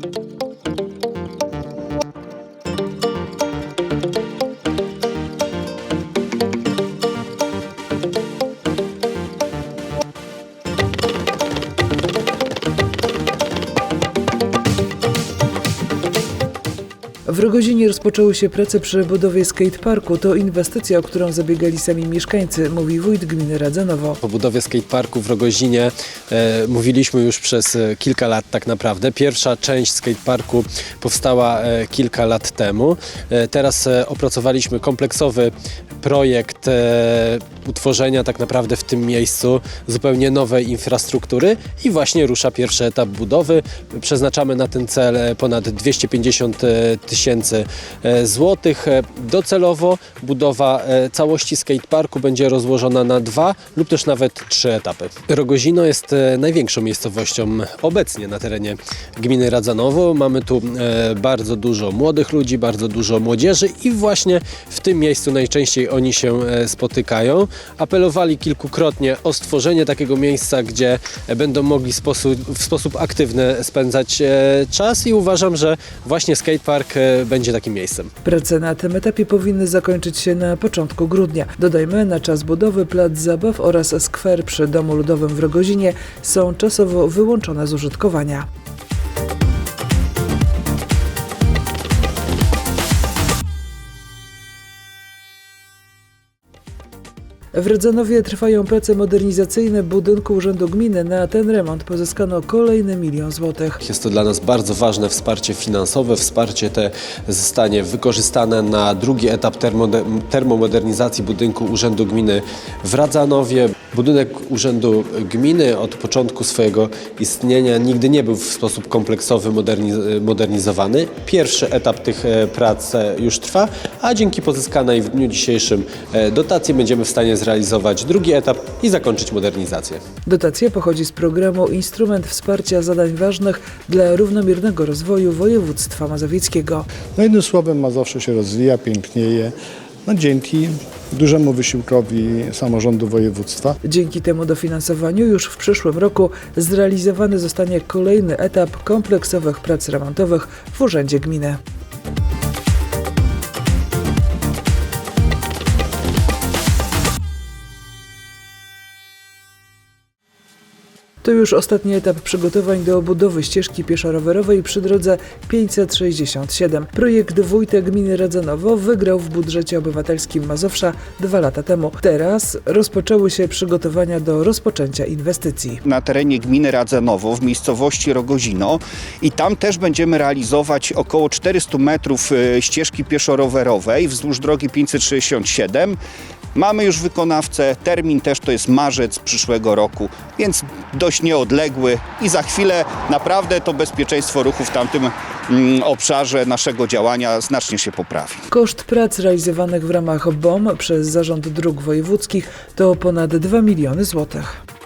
thank you W Rogozinie rozpoczęły się prace przy budowie skateparku. To inwestycja, o którą zabiegali sami mieszkańcy, mówi wójt gminy Radzanowo. O budowie skateparku w Rogozinie e, mówiliśmy już przez e, kilka lat tak naprawdę. Pierwsza część skateparku powstała e, kilka lat temu. E, teraz e, opracowaliśmy kompleksowy projekt e, utworzenia tak naprawdę w tym miejscu zupełnie nowej infrastruktury i właśnie rusza pierwszy etap budowy. Przeznaczamy na ten cel e, ponad 250 tysięcy e, złotych. E, Docelowo budowa e, całości skateparku będzie rozłożona na dwa lub też nawet trzy etapy. Rogozino jest największą miejscowością obecnie na terenie gminy Radzanowo. Mamy tu bardzo dużo młodych ludzi, bardzo dużo młodzieży i właśnie w tym miejscu najczęściej oni się spotykają. Apelowali kilkukrotnie o stworzenie takiego miejsca, gdzie będą mogli w sposób aktywny spędzać czas i uważam, że właśnie skatepark będzie takim miejscem. Prace na tym etapie powinny zakończyć się na początku grudnia. Dodajmy, na czas budowy plac zabaw oraz skwer przy Domu Ludowym w Rogozinie są czasowo wyłączone z użytkowania. W Radzanowie trwają prace modernizacyjne budynku Urzędu Gminy. Na ten remont pozyskano kolejny milion złotych. Jest to dla nas bardzo ważne wsparcie finansowe. Wsparcie te zostanie wykorzystane na drugi etap termomodernizacji budynku Urzędu Gminy w Radzanowie. Budynek Urzędu Gminy od początku swojego istnienia nigdy nie był w sposób kompleksowy moderni- modernizowany. Pierwszy etap tych e, prac e, już trwa, a dzięki pozyskanej w dniu dzisiejszym e, dotacji będziemy w stanie zrealizować drugi etap i zakończyć modernizację. Dotacja pochodzi z programu Instrument Wsparcia Zadań Ważnych dla Równomiernego Rozwoju Województwa Mazowieckiego. No jednym słowem Mazowsze się rozwija, pięknieje, no dzięki dużemu wysiłkowi samorządu województwa. Dzięki temu dofinansowaniu już w przyszłym roku zrealizowany zostanie kolejny etap kompleksowych prac remontowych w Urzędzie Gminy. To już ostatni etap przygotowań do budowy ścieżki pieszo-rowerowej przy drodze 567. Projekt wójta gminy Radzanowo wygrał w budżecie obywatelskim Mazowsza dwa lata temu. Teraz rozpoczęły się przygotowania do rozpoczęcia inwestycji. na terenie gminy Radzenowo w miejscowości Rogozino i tam też będziemy realizować około 400 metrów e, ścieżki pieszo-rowerowej wzdłuż drogi 567. Mamy już wykonawcę, termin też to jest marzec przyszłego roku, więc dość nieodległy i za chwilę naprawdę to bezpieczeństwo ruchu w tamtym mm, obszarze naszego działania znacznie się poprawi. Koszt prac realizowanych w ramach BOM przez Zarząd Dróg Wojewódzkich to ponad 2 miliony złotych.